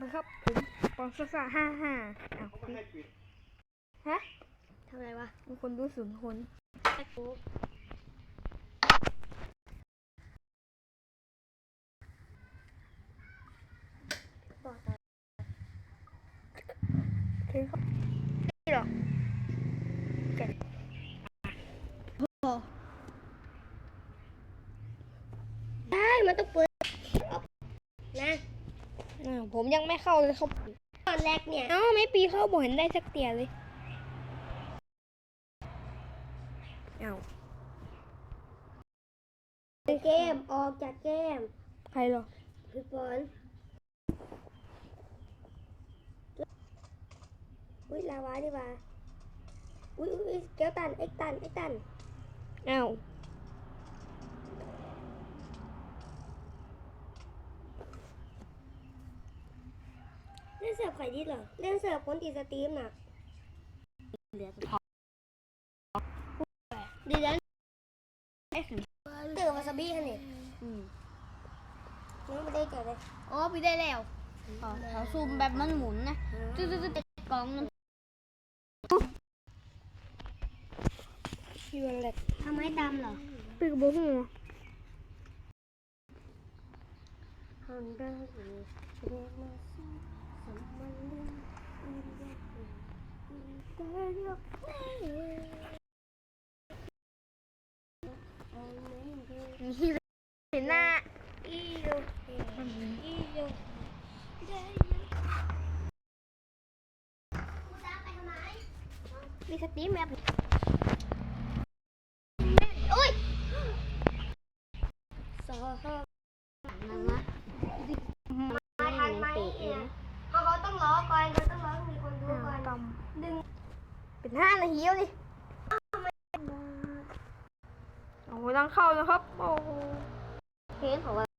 นะครับผมปองซ่าซ่าห้าห้าอ้าวเขาไม่ให้ปิดฮะทำอะไรวะมีคนดูศูนย์คนไอ้กูบอกต่อโอเคครับนี่หรอแกะได้มันต้องเปิดนะ อ้าวผมยังไม่เข้าเลยครับตอนแรกเนี่ยเอ้าไม่ปีเข้าบ่เห็นได้สักเตียเลยเอ้าเกมออกจากเกมใครหรอพี่บอลอุ้ยลาวาดีกว่าอุ้ยอุ้ยอุ๊ยเกียวตันเอ็กตันเอ็กตันเอ้า เล่นเสิร์ฟใครดีเหรอเล่นเสิร์ฟคนตีสตรีมน่ะเหลือแต่พอดีแล้วไอ้ถึงเติร์ฟวาซาบิฮะนี่อืมน้องไม่ได้เจอเลยอ๋อไปได้แล้วอ๋อเขาซูมแบบมันหมุนนะตึ๊ดตึ๊ดตึ๊ดกล่องมันพี่วันแรกทำไมดำเหรอปีกบุ้งฮันเดอร์เรียกมาสิสมมันเล่นอินเดียแต่ยกเอาไม่ได้ นี่หนหน้าอีโยโยได้มีสตีมแบบอุ้ยสอฮอมันวะมาทันไหมเนี่ยเขาเขาต้องรอก่อนเขาต้องรอมีคนดูก่อน ก ดึงำ เป็นห้านาทีแล้วดิโอ้โหต้องเข้าแล้วครับ โอ้โหเพลงเขาว่า